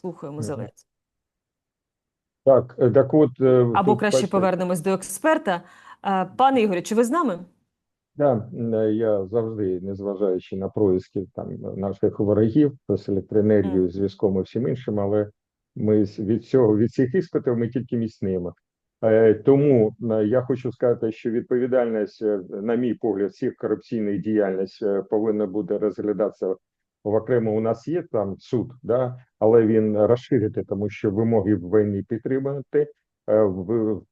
Слухаємо. Зеленського. Так, е, так от е, Або тут, краще бачите, повернемось до експерта. Е, Пане Ігорю, чи ви з нами? Да, е, я завжди, незважаючи на происки там наших ворогів з електроенергією, зв'язком і всім іншим, але ми від цього від цих іспитів ми тільки міцніємо. Е, Тому я хочу сказати, що відповідальність, на мій погляд, всіх корупційних діяльність повинна буде розглядатися в окремо. У нас є там суд, да, але він розширити, тому що вимоги в війні підтримати. е,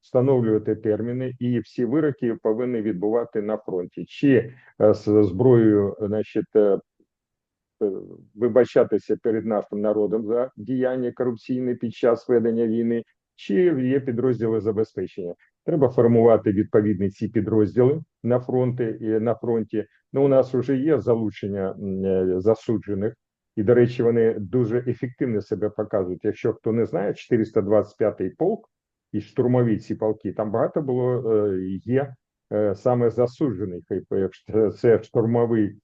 Встановлювати терміни, і всі вироки повинні відбувати на фронті, чи е, з зброєю, значить, е, е, вибачатися перед нашим народом за діяння корупційне під час ведення війни, чи є підрозділи забезпечення. Треба формувати відповідні ці підрозділи на фронті і на фронті. Ну, у нас вже є залучення е, засуджених, і до речі, вони дуже ефективно себе показують. Якщо хто не знає, 425-й полк і штурмові ці полки, там багато було е, є е, саме засуджених. Це штурмовий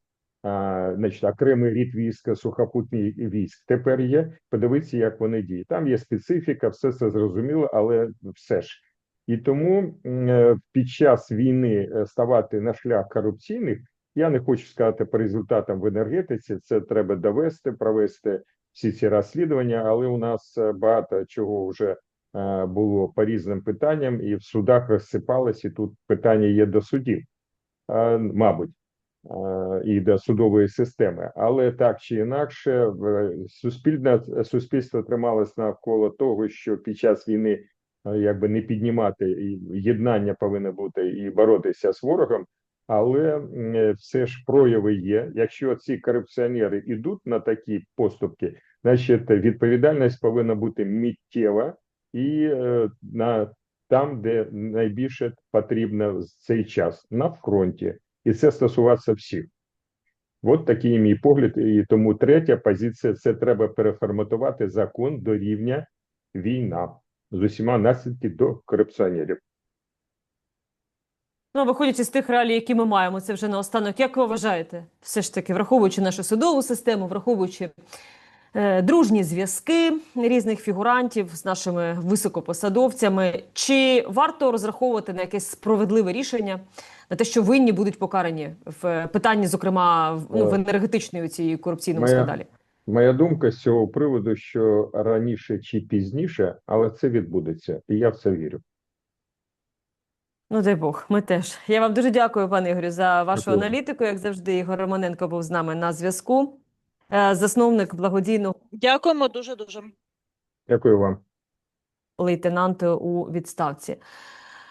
значить, окремий рід війська, сухопутний військ. Тепер є. Подивіться, як вони діють. Там є специфіка, все це зрозуміло, але все ж. І тому е, під час війни е, ставати на шлях корупційних, я не хочу сказати по результатам в енергетиці. Це треба довести, провести всі ці розслідування, але у нас е, багато чого вже було по різним питанням, і в судах розсипалось, і тут питання є до судів, мабуть і до судової системи, але так чи інакше, суспільне суспільство трималось навколо того, що під час війни якби не піднімати єднання повинно бути і боротися з ворогом. Але е, все ж прояви є. Якщо ці корупціонери йдуть на такі поступки, значить відповідальність повинна бути миттєва і е, на там, де найбільше потрібно в цей час на фронті і це стосуватися всіх. От такий мій погляд. І тому третя позиція це треба переформатувати закон до рівня війна з усіма наслідками до корупціонерів. Ну, виходячи з тих реалій, які ми маємо, це вже наостанок. Як ви вважаєте, все ж таки, враховуючи нашу судову систему, враховуючи е, дружні зв'язки різних фігурантів з нашими високопосадовцями, чи варто розраховувати на якесь справедливе рішення, на те, що винні будуть покарані в питанні, зокрема, в, ну, в Е, енергетичній цій корупційному моя- скандалі? Моя думка з цього приводу, що раніше чи пізніше, але це відбудеться, і я в це вірю. Ну, дай Бог, ми теж. Я вам дуже дякую, пане Ігорю, за вашу Дякую. аналітику. Як завжди, Ігор Романенко був з нами на зв'язку. Е, Засновник благодійного Дякуємо дуже дуже. Дякую вам. лейтенанта у відставці.